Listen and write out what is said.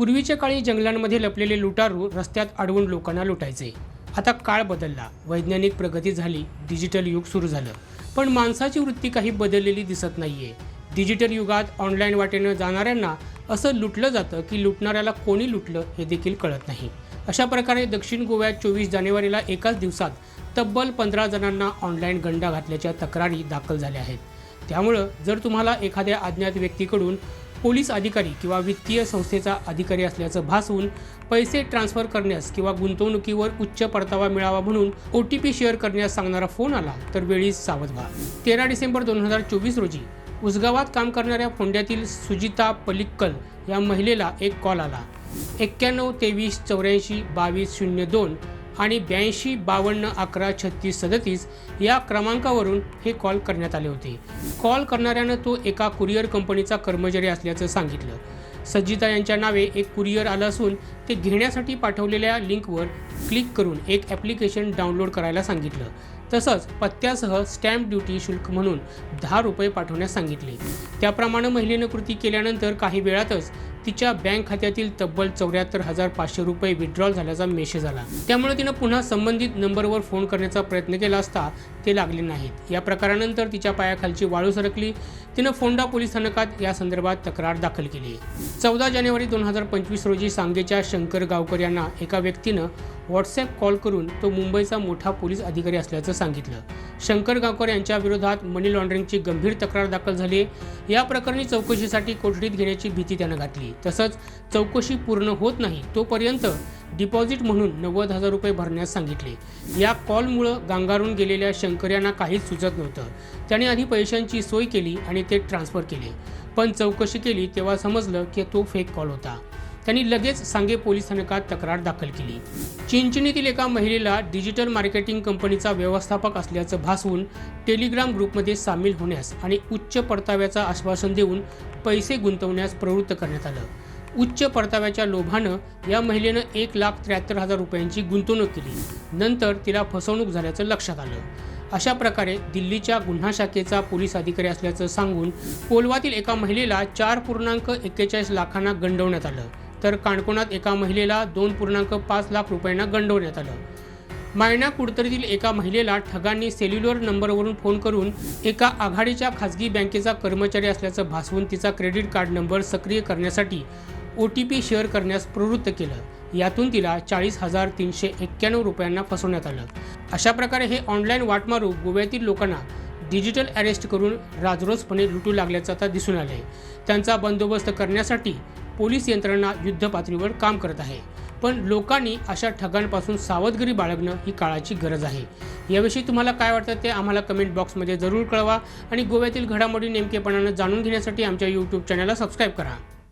पूर्वीच्या काळी जंगलांमध्ये लपलेले लुटारू रस्त्यात अडवून लोकांना लुटायचे. आता काळ बदलला. वैज्ञानिक प्रगती झाली. डिजिटल युग सुरू झालं. पण माणसाची वृत्ती काही बदललेली दिसत नाहीये. डिजिटल युगात ऑनलाईन वाटेनं जाणाऱ्यांना असं लुटलं जातं की लुटणाऱ्याला कोणी लुटलं हे देखील कळत नाही. अशा प्रकारे दक्षिण गोव्यात चोवीस जानेवारीला एकाच दिवसात तब्बल पंधरा जणांना ऑनलाईन गंडा घातल्याच्या तक्रारी दाखल झाल्या आहेत. त्यामुळं जर तुम्हाला एखाद्या अज्ञात व्यक्तीकडून पोलीस अधिकारी किंवा वित्तीय संस्थेचा अधिकारी असल्याचं भासवून पैसे ट्रान्स्फर करण्यास किंवा गुंतवणुकीवर उच्च परतावा मिळावा म्हणून ओ टी पी शेअर करण्यास सांगणारा फोन आला तर वेळीच सावध व्हा. तेरा डिसेंबर दोन हजार चोवीस रोजी उसगावात काम करणाऱ्या फोंड्यातील सुजिता पलिक्कल या महिलेला एक कॉल आला. एक्क्याण्णव तेवीस चौऱ्याऐंशी बावीस शून्य दोन आणि ब्याऐंशी बावन्न अकरा छत्तीस सदतीस या क्रमांकावरून हे कॉल करण्यात आले होते. कॉल करणाऱ्यानं तो एका कुरिअर कंपनीचा कर्मचारी असल्याचं सांगितलं. सज्जिता यांच्या नावे एक कुरिअर आलं असून ते घेण्यासाठी पाठवलेल्या लिंकवर क्लिक करून एक ॲप्लिकेशन डाउनलोड करायला सांगितलं. तसंच पत्त्यासह स्टॅम्प ड्युटी शुल्क म्हणून दहा रुपये पाठवण्यास सांगितले. त्याप्रमाणे महिलेनं कृती केल्यानंतर काही वेळातच तिच्या बँक खात्यातील तब्बल चौऱ्याहत्तर हजार पाचशे रुपये विड्रॉल झाल्याचा मेसेज आला. त्यामुळे तिनं पुन्हा संबंधित नंबरवर फोन करण्याचा प्रयत्न केला असता ते लागले नाहीत. या प्रकारानंतर तिच्या पायाखालची वाळू सरकली. तिनं फोंडा पोलीस स्थानकात या संदर्भात तक्रार दाखल केली. चौदा जानेवारी दोन हजार पंचवीस रोजी सांगेच्या शंकर गावकर यांना एका व्यक्तीनं व्हॉट्सॲप कॉल करून तो मुंबईचा मोठा पोलीस अधिकारी असल्याचं सांगितलं. शंकर गावकर यांच्या विरोधात मनी लॉन्ड्रिंगची गंभीर तक्रार दाखल झाली. या प्रकरणी चौकशीसाठी कोठडीत घेण्याची भीती त्यानं घातली. तसंच चौकशी पूर्ण होत नाही तोपर्यंत डिपॉझिट म्हणून नव्वद हजार रुपये भरण्यास सांगितले. या कॉलमुळं गांगारून गेलेल्या शंकर यांना काहीच सुचत नव्हतं. त्याने आधी पैशांची सोय केली आणि ते ट्रान्स्फर केले. पण चौकशी केली तेव्हा समजलं की तो फेक कॉल होता. त्यांनी लगेच सांगे पोलीस स्थानकात तक्रार दाखल केली. चिंचणीतील एका महिलेला डिजिटल मार्केटिंग कंपनीचा व्यवस्थापक असल्याचं भासवून टेलिग्राम ग्रुपमध्ये सामील होण्यास आणि उच्च परताव्याचं आश्वासन देऊन पैसे गुंतवण्यास प्रवृत्त करण्यात आलं. उच्च परताव्याच्या लोभानं या महिलेनं एक लाख त्र्याहत्तर हजार रुपयांची गुंतवणूक केली. नंतर तिला फसवणूक झाल्याचं लक्षात आलं. अशा प्रकारे दिल्लीच्या गुन्हा शाखेचा पोलीस अधिकारी असल्याचं सांगून कोलवातील एका महिलेला चार पूर्णांक एक्केचाळीस लाखांना गंडवण्यात आलं. तर काणकोणात एका महिलेला दोन पूर्णांक पाच लाख रुपयांना गंडवण्यात आलं. मायना कुडतरीतील एका महिलेला ठगांनी सेल्युलर नंबरवरून फोन करून एका आघाडीच्या खाजगी बँकेचा कर्मचारी असल्याचं भासवून तिचा क्रेडिट कार्ड नंबर सक्रिय करण्यासाठी ओ टी पी शेअर करण्यास प्रवृत्त केलं. यातून तिला चाळीस हजार तीनशे एक्क्याण्णव रुपयांना फसवण्यात आलं. अशा प्रकारे हे ऑनलाईन वाटमारू गोव्यातील लोकांना डिजिटल अरेस्ट करून राजरोसपणे लुटू लागल्याचं आता दिसून आलं आहे त्यांचा बंदोबस्त करण्यासाठी पोलीस यंत्रणा युद्धपातळीवर काम करत आहे. पण लोकांनी अशा ठगांपासून सावधगिरी बाळगणं ही काळाची गरज आहे. याविषयी तुम्हाला काय वाटतं ते आम्हाला कमेंट बॉक्समध्ये जरूर कळवा आणि गोव्यातील घडामोडी नेमकेपणानं जाणून घेण्यासाठी आमच्या यूट्यूब चॅनलला सबस्क्राईब करा.